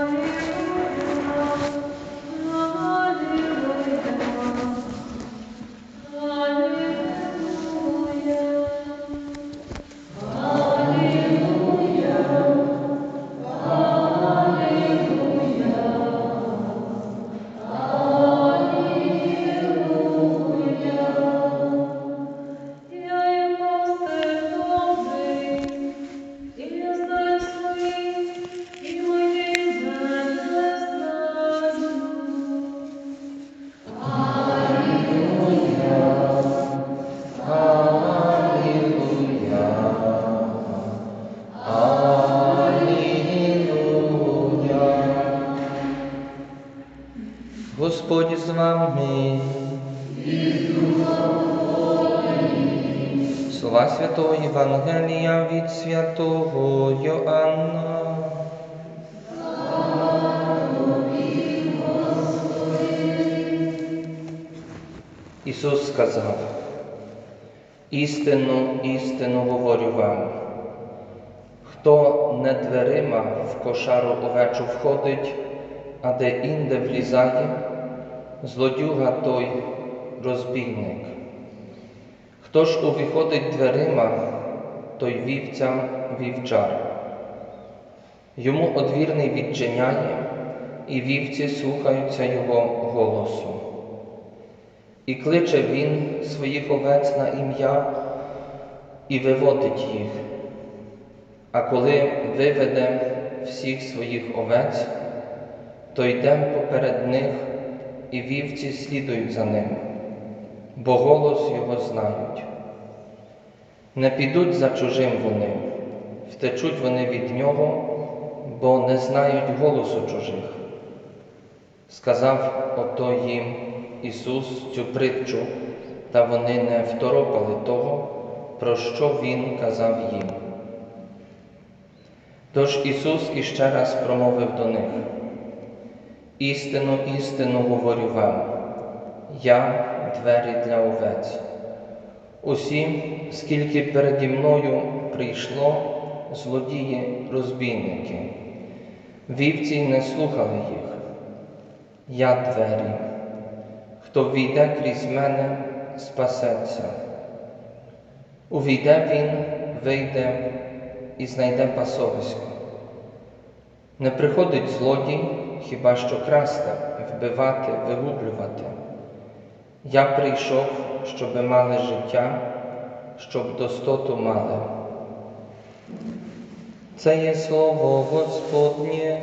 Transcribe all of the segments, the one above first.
Я вами. Слова Святого Євангелія від святого Йоанна. Ісус сказав, істину, істину говорю вам, хто не дверима в кошару овечу входить, а де інде влізає, злодюга той розбійник. Хто ж увіходить дверима, той вівцям вівчар. Йому одвірний відчиняє, і вівці слухаються його голосу. І кличе він своїх овець на ім'я і виводить їх. А коли виведе всіх своїх овець, то йде поперед них, і вівці слідують за ним, бо голос його знають. Не підуть за чужим вони, втечуть вони від нього, бо не знають голосу чужих. Сказав ото їм Ісус цю притчу, та вони не второпали того, про що Він казав їм. Тож Ісус іще раз промовив до них. Істину, істину говорю вам, я двері для овець. Усі, скільки переді мною прийшло, злодії, розбійники, вівці не слухали їх. Я двері. Хто війде крізь мене, спасеться. Увійде він, вийде і знайде пасовисько. Не приходить злодій, хіба що красти, вбивати, вигублювати. Я прийшов, щоби мали життя, щоб достоту мали. Це є слово Господнє.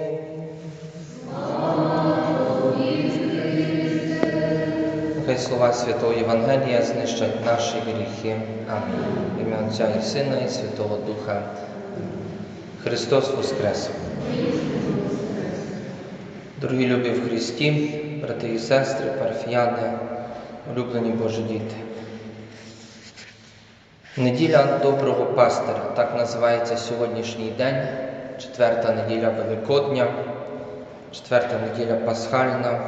Хай слова Святого Євангелія знищать наші гріхи. Амінь. Ім'я Отця і Сина, і Святого Духа. Христос Воскрес! Дорогі любі в Христі, брати і сестри, парафіяни, улюблені Божі діти. Неділя доброго пастиря, так називається сьогоднішній день, четверта неділя Великодня, четверта неділя Пасхальна.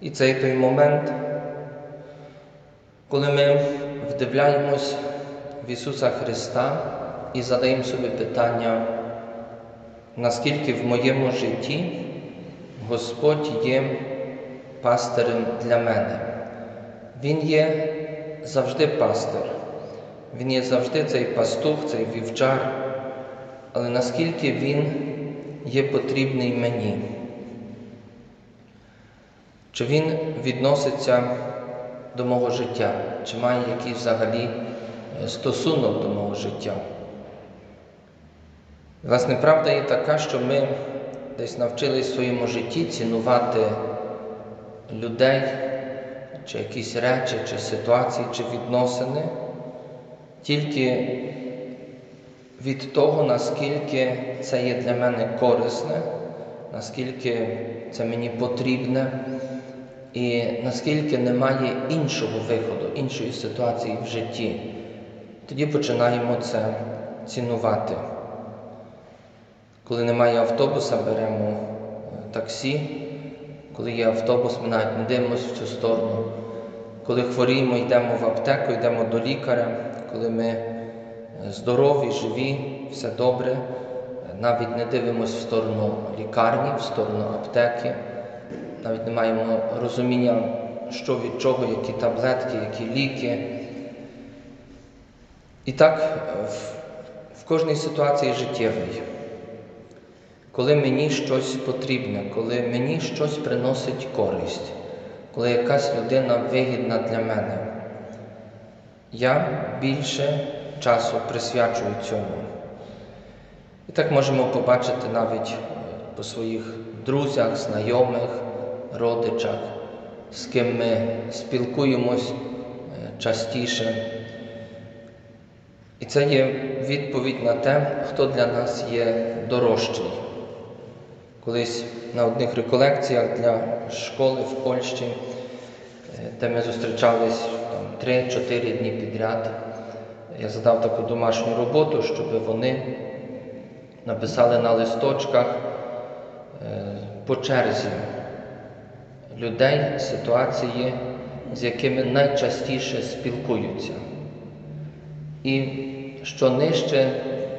І цей той момент, коли ми вдивляємось в Ісуса Христа і задаємо собі питання, наскільки в моєму житті Господь є пастирем для мене. Він є завжди пастир, Він є завжди цей пастух, цей вівчар, але наскільки Він є потрібний мені. Чи він відноситься до мого життя, чи має якийсь взагалі стосунок до мого життя? Власне, правда є така, що ми десь навчились в своєму житті цінувати людей, чи якісь речі, чи ситуації, чи відносини тільки від того, наскільки це є для мене корисне, наскільки це мені потрібне, і наскільки немає іншого виходу, іншої ситуації в житті, тоді починаємо це цінувати. Коли немає автобуса, беремо таксі, коли є автобус, ми навіть не дивимося в цю сторону. Коли хворіємо, йдемо в аптеку, йдемо до лікаря, коли ми здорові, живі, все добре, навіть не дивимося в сторону лікарні, в сторону аптеки, навіть не маємо розуміння, що від чого, які таблетки, які ліки. І так е, в кожній ситуації життєвій, коли мені щось потрібне, коли мені щось приносить користь, коли якась людина вигідна для мене, я більше часу присвячую цьому. І так можемо побачити навіть е, по своїх друзях, знайомих, родичах, з ким ми спілкуємось е, частіше. І це є відповідь на те, хто для нас є дорожчий. Колись на одних реколекціях для школи в Польщі, е, де ми зустрічались 3-4 дні підряд, я задав таку домашню роботу, щоб вони написали на листочках е, по черзі людей ситуації, з якими найчастіше спілкуються. І що нижче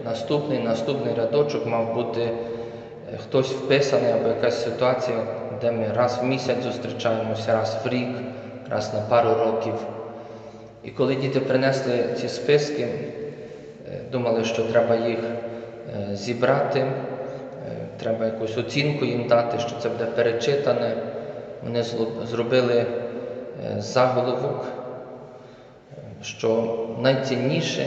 наступний наступний рядочок мав бути хтось вписаний або якась ситуація, де ми раз в місяць зустрічаємося, раз в рік, раз на пару років. І коли діти принесли ці списки, е, думали, що треба їх е, зібрати, е, треба якусь оцінку їм дати, що це буде перечитане. Вони зробили заголовок, що найцінніші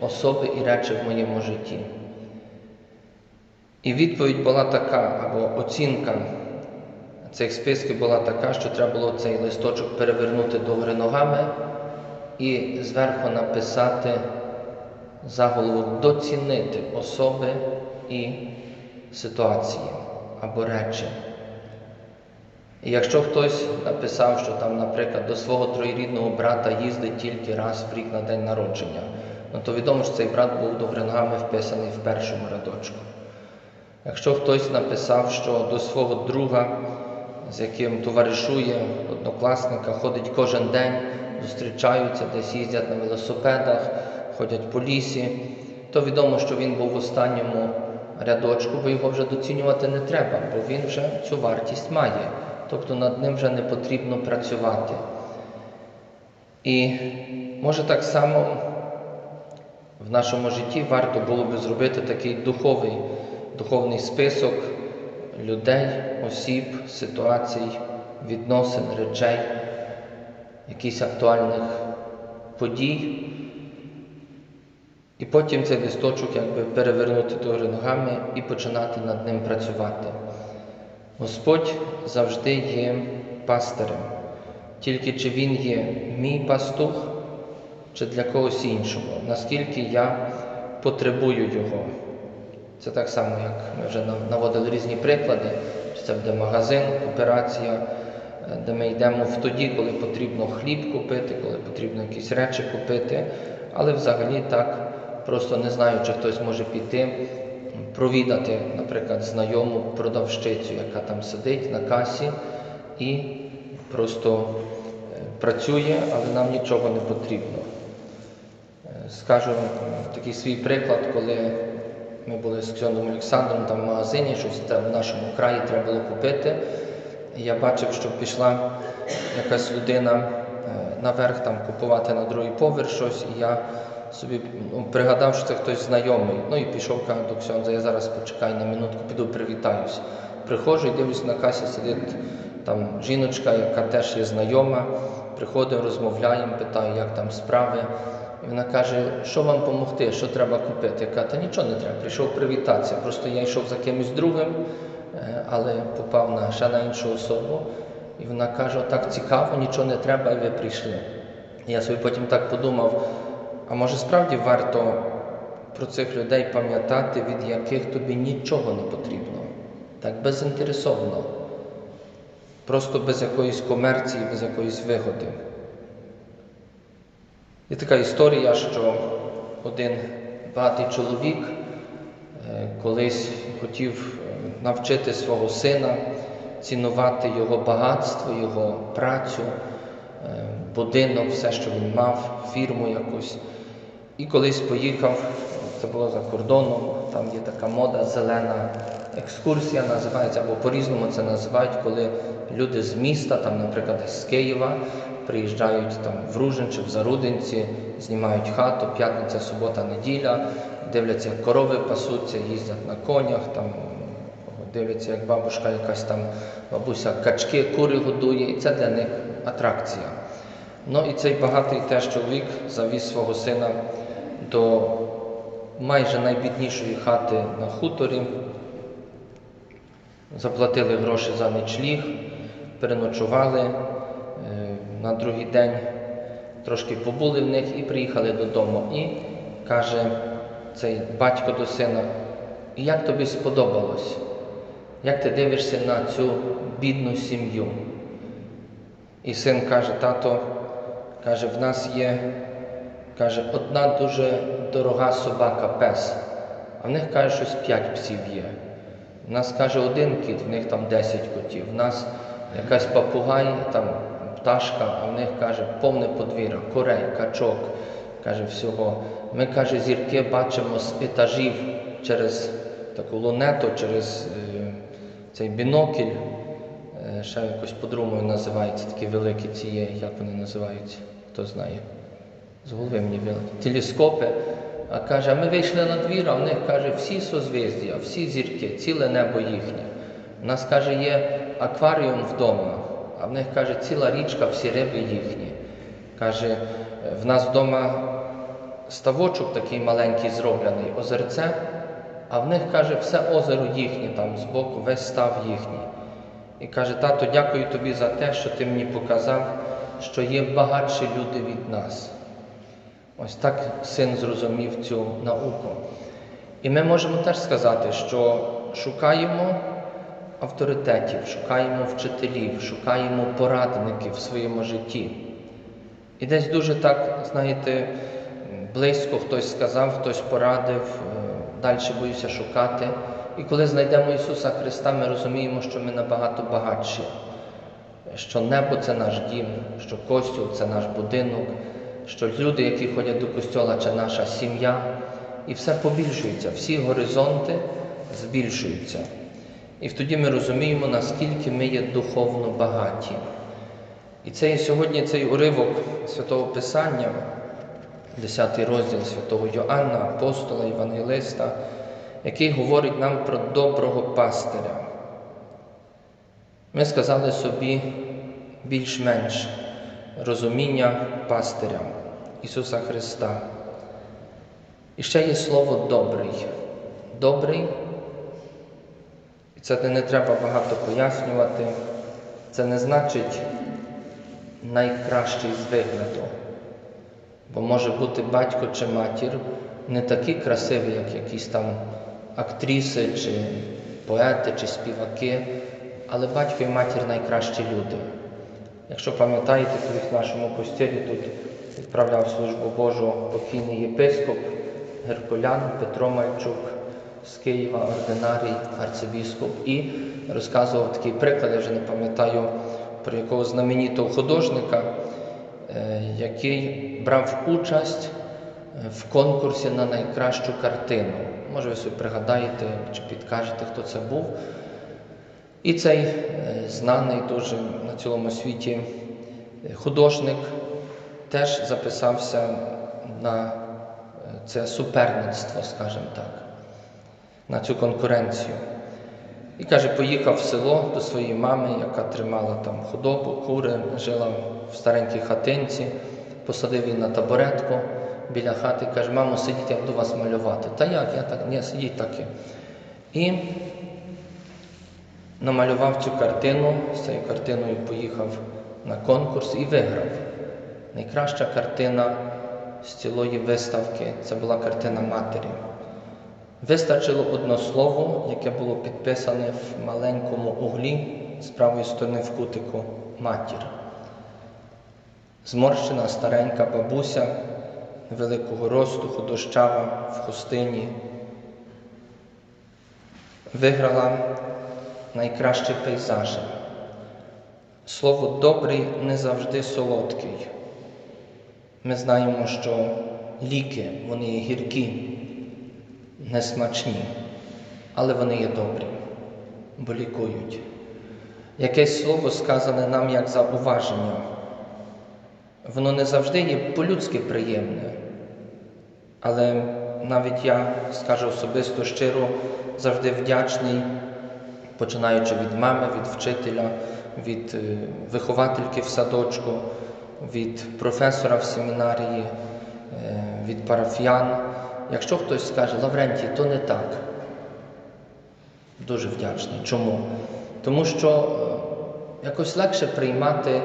особи і речі в моєму житті. І відповідь була така, або оцінка цих списків була така, що треба було цей листочок перевернути догори ногами і зверху написати заголовок доцінити особи і ситуації або речі. І якщо хтось написав, що там, наприклад, до свого троєрідного брата їздить тільки раз в рік на день народження, ну то відомо, що цей брат був догори ногами вписаний в першому рядочку. Якщо хтось написав, що до свого друга, з яким товаришує, однокласника, ходить кожен день, зустрічаються, десь їздять на велосипедах, ходять по лісі, то відомо, що він був в останньому рядочку, бо його вже доцінювати не треба, бо він вже цю вартість має. Тобто над ним вже не потрібно працювати. І може так само в нашому житті варто було би зробити такий духовий, духовний список людей, осіб, ситуацій, відносин, речей, якихось актуальних подій. І потім цей листочок якби перевернути догори ногами і починати над ним працювати. Господь завжди є пастирем, тільки чи Він є мій пастух, чи для когось іншого, наскільки я потребую Його. Це так само, як ми вже наводили різні приклади, чи це буде магазин, операція, е, де ми йдемо в тоді, коли потрібно хліб купити, коли потрібно якісь речі купити, але взагалі так, просто не знаю, чи хтось може піти, провідати, наприклад, знайому продавщицю, яка там сидить на касі і просто е, працює, але нам нічого не потрібно. Е, Скажу такий свій приклад, коли ми були з Ксьондом Олександром там в магазині, щось в нашому краї треба було купити. І я бачив, що пішла якась людина е, наверх там купувати на другий поверх щось, і я собі ну, пригадав, що це хтось знайомий. Ну і пішов кажу, до Ксьонза, я зараз почекаю на минутку, піду привітаюсь. Приходжу і дивлюсь на касі, сидить там жіночка, яка теж є знайома. Приходимо, розмовляємо, питаю, як там справи. Вона каже, що вам допомогти, що треба купити. Я кажу, та нічого не треба, прийшов привітатися. Просто я йшов за кимось другим, е, але попав на ще на іншу особу. І вона каже, так цікаво, нічого не треба, і ви прийшли. І я собі потім так подумав, а може справді варто про цих людей пам'ятати, від яких тобі нічого не потрібно, так безінтересовно, просто без якоїсь комерції, без якоїсь вигоди. Є така історія, що один багатий чоловік е, колись хотів е, навчити свого сина цінувати його багатство, його працю, е, будинок, все, що він мав, фірму якусь. І колись поїхав, це було за кордоном, там є така мода, зелена екскурсія називається, або по-різному це називають, коли люди з міста, там, наприклад, з Києва, приїжджають там в Ружин чи в Зарудинці, знімають хату, п'ятниця, субота, неділя, дивляться, як корови пасуться, їздять на конях, там, дивляться, як бабушка якась там, бабуся качки, кури годує, і це для них атракція. Ну і цей багатий теж чоловік завіз свого сина до майже найбіднішої хати на хуторі, заплатили гроші за нічліг, переночували е, на другий день, трошки побули в них і приїхали додому. І каже цей батько до сина, «І як тобі сподобалось? Як ти дивишся на цю бідну сім'ю? І син каже, тато, каже, в нас є каже, одна дуже дорога собака пес, а в них каже, щось п'ять псів є. У нас каже один кіт, в них там 10 котів. В нас якась папугай, там пташка, а в них каже повне подвір'я, корей, качок, каже всього. Ми каже, зірки бачимо з етажів через таку лунету, через е, цей бінокль. Е, ще якось по-другому називається, такі великі ці є, як вони називаються, хто знає. З голови мені вилетіло. Телескопи. А каже, ми вийшли на двір, а в них каже, всі созвіздя, всі зірки, ціле небо їхнє. У нас каже, є акваріум вдома, а в них каже, ціла річка, всі риби їхні. Каже, в нас вдома ставочок такий маленький зроблений, озерце, а в них каже, все озеро їхнє, там збоку, весь став їхній. І каже, тато, дякую тобі за те, що ти мені показав, що є багатші люди від нас. Ось так син зрозумів цю науку. І ми можемо теж сказати, що шукаємо авторитетів, шукаємо вчителів, шукаємо порадників в своєму житті. І десь дуже так, знаєте, близько хтось сказав, хтось порадив, далі боюся шукати. І коли знайдемо Ісуса Христа, ми розуміємо, що ми набагато багатші, що небо це наш дім, що костюл це наш будинок, що люди, які ходять до костьола, це наша сім'я. І все побільшується, всі горизонти збільшуються. І тоді ми розуміємо, наскільки ми є духовно багаті. І це сьогодні цей уривок Святого Писання, 10 розділ святого Йоанна, апостола, Євангелиста, який говорить нам про доброго пастиря. Ми сказали собі більш-менш розуміння пастиря Ісуса Христа. І ще є слово добрий. Добрий, і це не треба багато пояснювати. Це не значить найкращий з вигляду. Бо може бути батько чи матір не такі красиві, як якісь там актриси, чи поети, чи співаки, але батько і матір найкращі люди. Якщо пам'ятаєте, колись в нашому постілі тут відправляв службу Божу покійний єпископ Геркулян Петро Мальчук з Києва, ординарій, арцибіскоп, і розказував такий приклад, я вже не пам'ятаю про якого знаменитого художника, який брав участь в конкурсі на найкращу картину. Може, ви собі пригадаєте чи підкажете, хто це був. І цей знаний дуже на цілому світі художник теж записався на це суперництво, скажімо так, на цю конкуренцію. І каже, поїхав в село до своєї мами, яка тримала там худобу, кури, жила в старенькій хатинці, посадив її на табуретку біля хати каже, мамо, сидіть, я буду вас малювати. Та як? Я так, ні, сидіть таки. І намалював цю картину, з цією картиною поїхав на конкурс і виграв. Найкраща картина з цілої виставки це була картина матері. Вистачило одно слово, яке було підписане в маленькому углі з правої сторони в кутику матір. Зморщена старенька бабуся великого росту, худощава в хустині, виграла найкращі пейзажі. Слово добрий не завжди солодкий. Ми знаємо, що ліки, вони є гіркі. несмачні, але вони є добрі, бо лікують. Якесь слово сказане нам як зауваження. Воно не завжди є по-людськи приємне, але навіть я скажу особисто щиро, завжди вдячний, починаючи від мами, від вчителя, від е, виховательки в садочку, від професора в семінарії, е, від парафіян. Якщо хтось скаже, Лаврентій, то не так. Дуже вдячний. Чому? Тому що е, якось легше приймати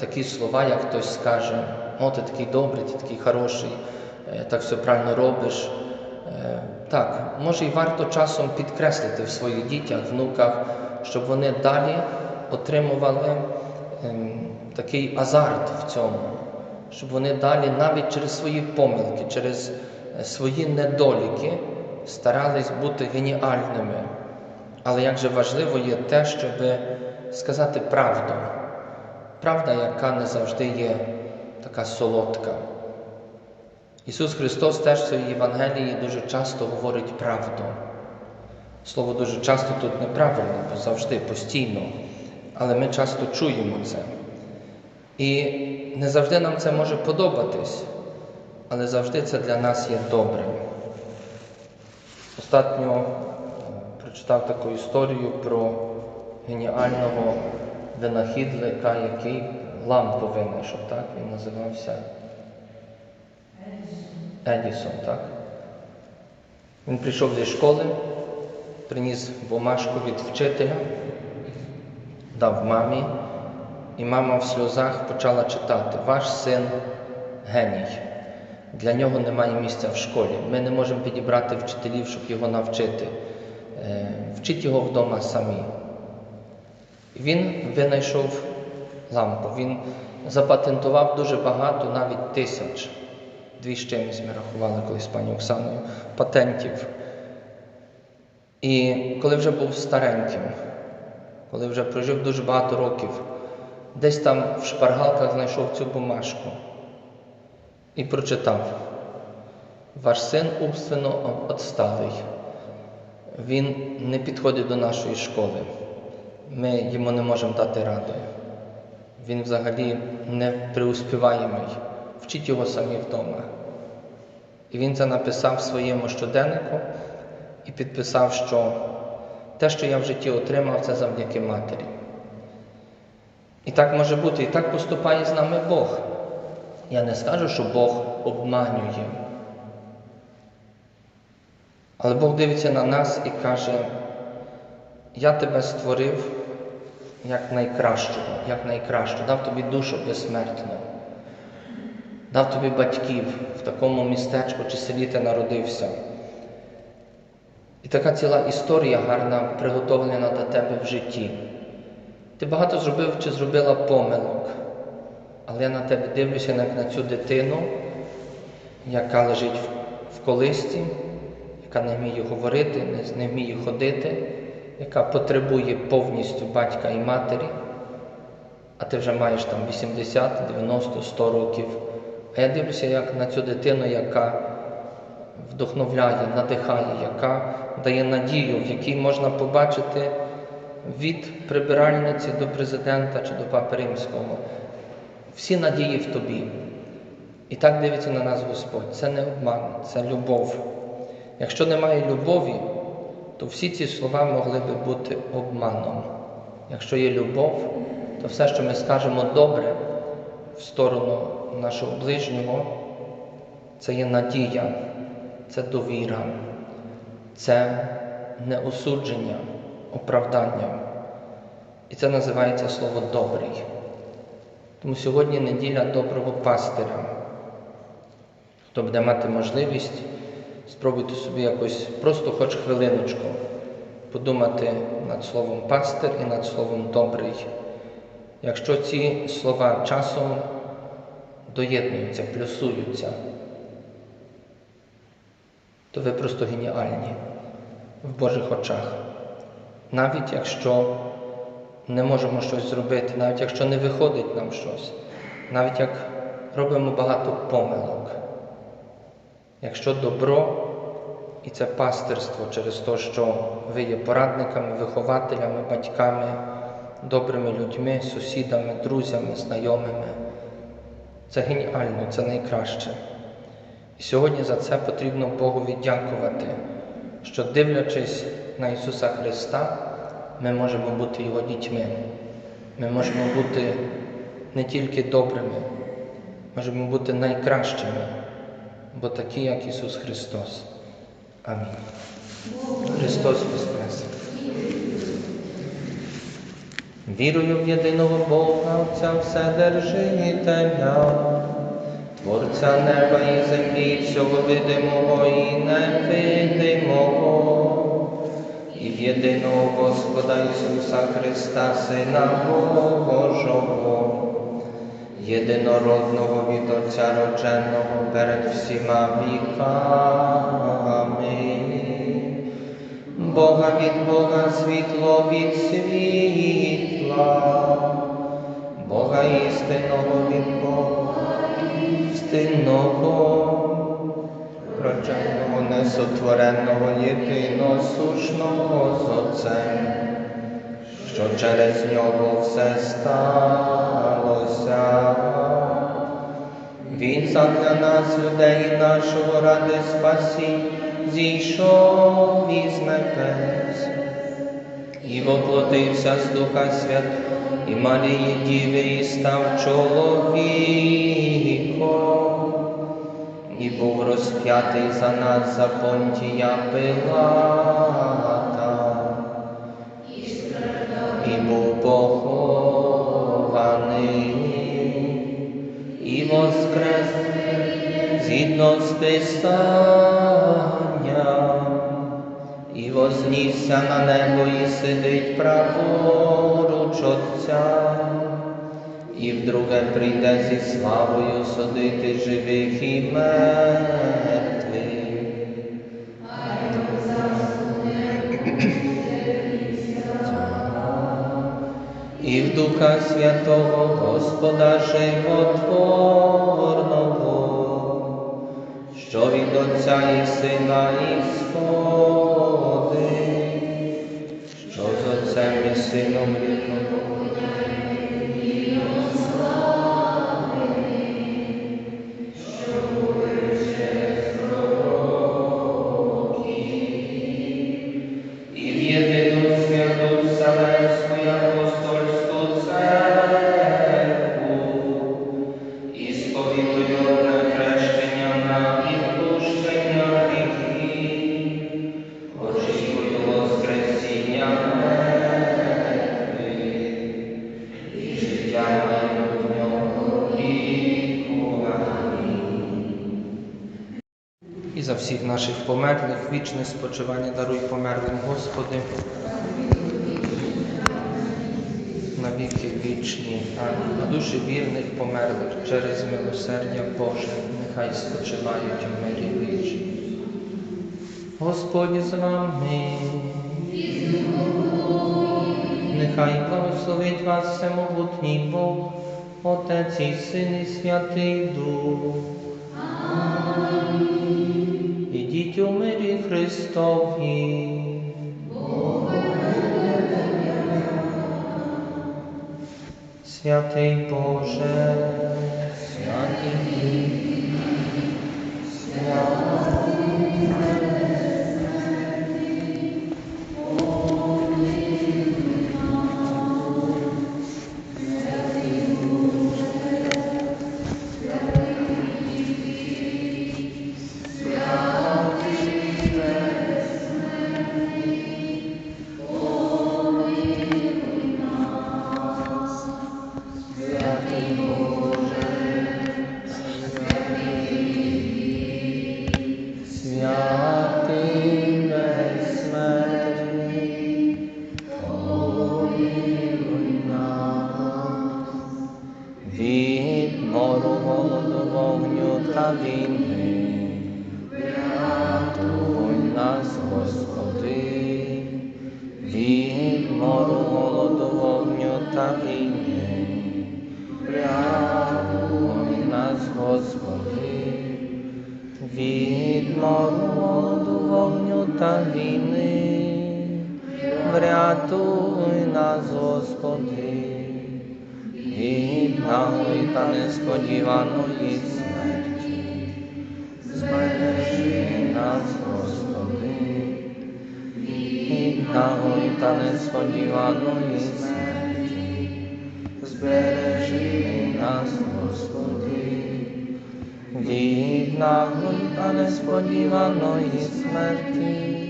такі слова, як хтось скаже, о, ти такий добрий, ти такий хороший, е, так все правильно робиш. Так, може і варто часом підкреслити в своїх дітях, внуках, щоб вони далі отримували ем, такий азарт в цьому, щоб вони далі навіть через свої помилки, через е, свої недоліки старались бути геніальними. Але як же важливо є те, щоб сказати правду. Правда, яка не завжди є така солодка. Ісус Христос теж в своїй Євангелії дуже часто говорить правду. Слово дуже часто тут неправильне, бо завжди, постійно. Але ми часто чуємо це. І не завжди нам це може подобатись, але завжди це для нас є добрим. Остатньо е, прочитав таку історію про геніального винахідника, який лампу винайшов, так? Він називався Едісон, так? Він прийшов зі школи, приніс бумажку від вчителя, дав мамі, і мама в сльозах почала читати Ваш син геній. Для нього немає місця в школі. Ми не можемо підібрати вчителів, щоб його навчити. Е, Вчіть його вдома самі. Він винайшов лампу. Він запатентував дуже багато, навіть тисяч. Дві з чимось ми рахували колись з пані Оксаною патентів. І коли вже був стареньким, коли вже прожив дуже багато років, десь там в шпаргалках знайшов цю бумажку і прочитав: Ваш син умственно відсталий. Він не підходить до нашої школи. Ми йому не можемо дати ради. Він взагалі не преуспіваємий. Вчіть його самі вдома. І він це написав в своєму щоденнику і підписав, що те, що я в житті отримав, це завдяки матері. І так може бути, і так поступає з нами Бог. Я не скажу, що Бог обманює. Але Бог дивиться на нас і каже, я тебе створив як найкращого, як найкращого, дав тобі душу безсмертну, дав тобі батьків в такому містечку чи селі ти народився. І така ціла історія гарна приготовлена до тебе в житті. Ти багато зробив чи зробила помилок, але я на тебе дивлюся як на цю дитину, яка лежить в колисці, яка не вміє говорити, не вміє ходити, яка потребує повністю батька і матері, а ти вже маєш там 80, 90, 100 років. А я дивлюся як на цю дитину, яка вдохновляє, надихає, яка дає надію, в якій можна побачити від прибиральниці до президента чи до папи римського. Всі надії в тобі. І так дивиться на нас Господь. Це не обман, це любов. Якщо немає любові, то всі ці слова могли би бути обманом. Якщо є любов, то все, що ми скажемо добре в сторону нашого ближнього, це є надія, це довіра, це не осудження, оправдання. І це називається слово добрий. Тому сьогодні неділя доброго пастиря. Хто буде мати можливість, спробуйте собі якось просто хоч хвилиночку подумати над словом пастир і над словом добрий. Якщо ці слова часом доєднуються, плюсуються, то ви просто геніальні в Божих очах. Навіть якщо не можемо щось зробити, навіть якщо не виходить нам щось, навіть як робимо багато помилок. Якщо добро І це пастирство через те, що ви є порадниками, вихователями, батьками, добрими людьми, сусідами, друзями, знайомими. Це геніально, це найкраще. І сьогодні за це потрібно Богові дякувати, що дивлячись на Ісуса Христа, ми можемо бути Його дітьми. Ми можемо бути не тільки добрими, можемо бути найкращими, бо такі, як Ісус Христос. Амінь. Христос Воскрес! Вірую в єдиного Бога, Отця Вседержителя, Творця неба і землі, всього видимого і невидимого, єдиного Господа Ісуса Христа, Сина Божого, єдинородного від Отця родженого перед всіма віками. Бога від Бога, світло від світла, Бога істинного від Бога, істинного, родженого, несотвореного, єдиносушного з Отцем, що через нього все сталося. Він задля нас, людей нашого ради спасіння, зійшов із небес і воплотився з Духа Свят, і Марії Діви, і став чоловіком, і був розп'ятий за нас за понтія Пилата, і був похований, і воскрес згідно з Писанням, і вознісся на небо і сидить праворуч Отця, і вдруге прийде зі славою судити живих і мертвих. І в Духа Святого Господа Животворного, що від Отця і Сина і сходить, що з Отцем і Сином рідного. Вічні, Амінь. На душі вірних померлих через милосердя Боже, нехай спочивають у мирі вічні. Господь з вами. Нехай благословить вас всемогутній Бог, Отець і Син і Святий Дух. Ідіть у мирі Христові. Святий Боже, святий, святий Господи, від наглої та несподіваної смерті. Збережи нас, Господи, від наглої та несподіваної смерті. Збережи нас, Господи, від наглої та несподіваної смерті.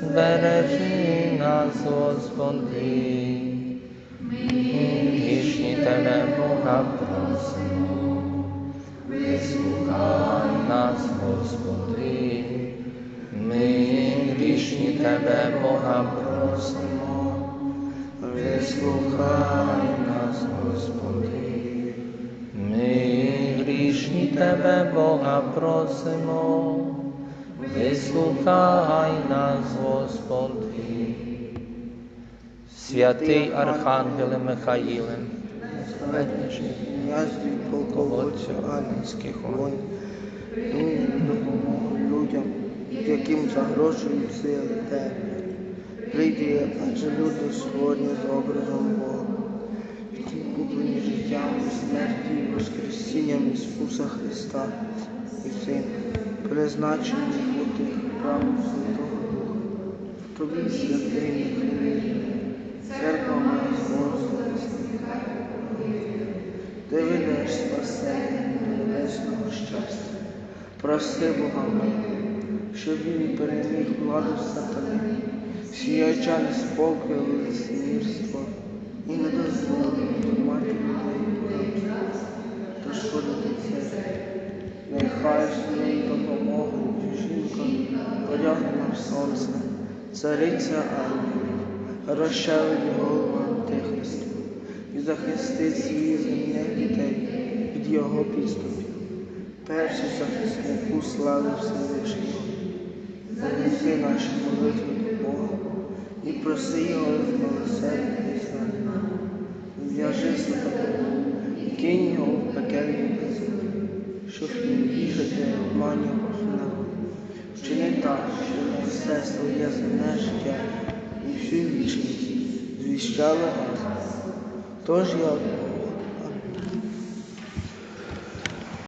Збережи нас, Господи, грішні Тебе, Бога, просимо. Вислухай нас, Господи, ми грішні Тебе, Бога, просимо. Вислухай нас, Господи, ми грішні Тебе, Бога, просимо. Вислухай нас, Господи. Святий Архангеле Михаїле, зверніший князів полководцю англійських воїн, дуй допомогу людям, яким загрожують сили темряви. Прийди, адже люди створені з образом Бога, які куплені життям і смерті і Воскресінням Ісуса Христа і Сина, призначені бути правом Святого Духа. Тобі святий церква моя Господи, ти ведеш спасення небесного щастя. Прости Бога мого, щоб він переміг владу сатани, всі очалі спокою лицемірство і не дозволив мати людей та шкодити церкві. Нехай своєю допомогою жінка одягне в сонце, цариця ангелів, розчавить голову Антихристу і захистить свої земних дітей від його підступів. Перший захиснику слави Всевишнього. Занеси наші молитви до Бога і проси його милосердя з нами. Зв'яжи і кинь його в пекельний безодні, щоб не їхати обмані Господа. Вчини так, щоб все своє земне життя і всю вічність звіщали нас. Тож я